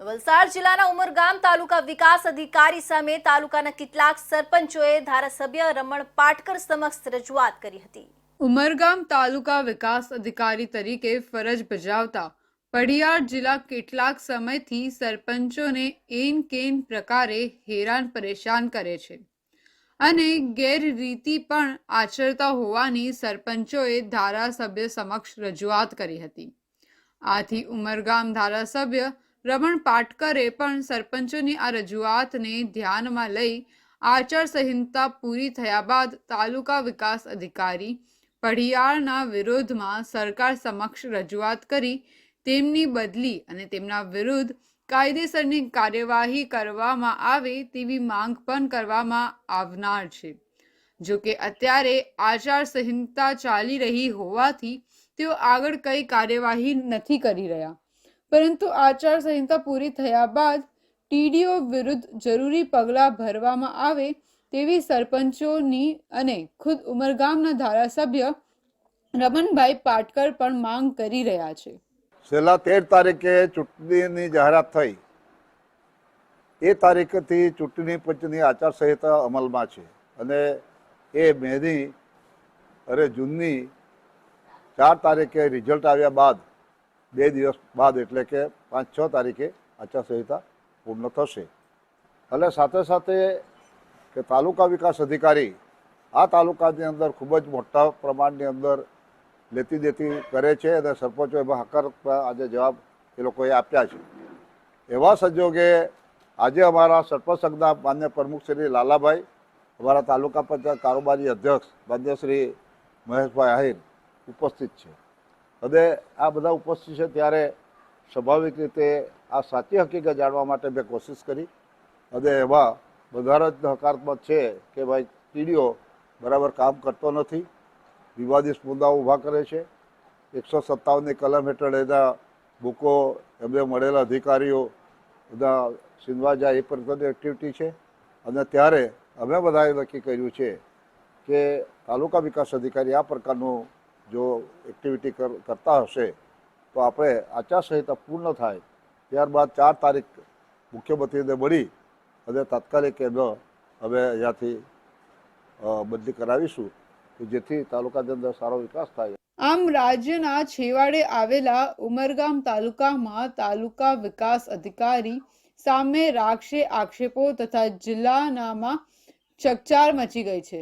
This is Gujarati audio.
વલસાડ જિલ્લાના ઉમરગામ તાલુકા વિકાસ અધિકારી સામે તાલુકાના કેટલાક સરપંચોએ ધારાસભ્ય રમણ પાટકર સમક્ષ રજૂઆત કરી હતી. ઉમરગામ તાલુકા વિકાસ અધિકારી તરીકે ફરજ બજાવતા પડિયાર જિલ્લા કેટલાક સમયથી સરપંચોને એન કેન પ્રકારે હેરાન પરેશાન કરે છે અને ગેરરીતિ પણ આચરતા હોવાની સરપંચોએ ધારાસભ્ય સમક્ષ રજૂઆત કરી હતી. આથી ઉમરગામ ધારાસભ્ય રમણ પાટકરે પણ સરપંચોની આ રજૂઆતને ધ્યાનમાં લઈ આચારસંહિતા પૂરી થયા બાદ તાલુકા વિકાસ અધિકારી પઢિયારના વિરોધમાં સરકાર સમક્ષ રજૂઆત કરી તેમની બદલી અને તેમના વિરુદ્ધ કાયદેસરની કાર્યવાહી કરવામાં આવે તેવી માંગ પણ કરવામાં આવનાર છે. જો કે અત્યારે આચારસંહિતા ચાલી રહી હોવાથી તેઓ આગળ કઈ કાર્યવાહી નથી કરી રહ્યા. પરંતુ આચારસંહિતા પૂરી થયા બાદ ટીડીઓ વિરુદ્ધ જરૂરી પગલાં ભરવામાં આવે તેવી સરપંચોની અને ખુદ ઉમરગામના ધારાસભ્ય રમણભાઈ પાટકર પણ માંગ કરી રહ્યા છે. છેલ્લા તેર તારીખે ચૂંટણીની જાહેરાત થઈ. એ તારીખથી ચૂંટણી પંચની આચારસંહિતા અમલમાં છે અને એ મેની અરે જૂનની ચાર તારીખે રિઝલ્ટ આવ્યા બાદ બે દિવસ બાદ એટલે કે પાંચ છ તારીખે આચારસંહિતા પૂર્ણ થશે. અને સાથે સાથે કે તાલુકા વિકાસ અધિકારી આ તાલુકાની અંદર ખૂબ જ મોટા પ્રમાણની અંદર લેતી દેતી કરે છે અને સરપંચો એમાં હકારાત્મક આજે જવાબ એ લોકોએ આપ્યા છે. એવા સંજોગે આજે અમારા સરપંચ સંઘના માન્ય પ્રમુખ શ્રી લાલાભાઈ, અમારા તાલુકા પંચાયત કારોબારી અધ્યક્ષ માન્ય શ્રી મહેશભાઈ આહિર ઉપસ્થિત છે. અને આ બધા ઉપસ્થિત છે ત્યારે સ્વાભાવિક રીતે આ સાચી હકીકત જાણવા માટે મેં કોશિશ કરી. અને એમાં વધારે જ હકારાત્મક છે કે ભાઈ ટીડીઓ બરાબર કામ કરતો નથી. વિવાદિત મુદ્દાઓ ઊભા કરે છે. એકસો સત્તાવનની કલમ હેઠળ એના બુકો એમને મળેલા અધિકારીઓ બધા સીનવા જાય એ પ્રકારની એક્ટિવિટી છે. અને ત્યારે અમે બધાએ નક્કી કર્યું છે કે તાલુકા વિકાસ અધિકારી આ પ્રકારનું જો એક્ટિવિટી કરતા હશે, તો આપણે આચારસંહિતા પૂર્ણ થાય, ત્યારબાદ ચાર તારીખ મુખ્યમંત્રીને મળી અને તાત્કાલિક એનો અમે અહીંયાથી બદલી કરાવીશું કે જેથી તાલુકાની અંદર સારો વિકાસ થાય. આમ રાજ્યના છેવાડે આવેલા ઉમરગામ તાલુકામાં તાલુકા વિકાસ અધિકારી સામે રાખશે આક્ષેપો તથા જિલ્લાનામાં ચકચાર મચી ગઈ છે.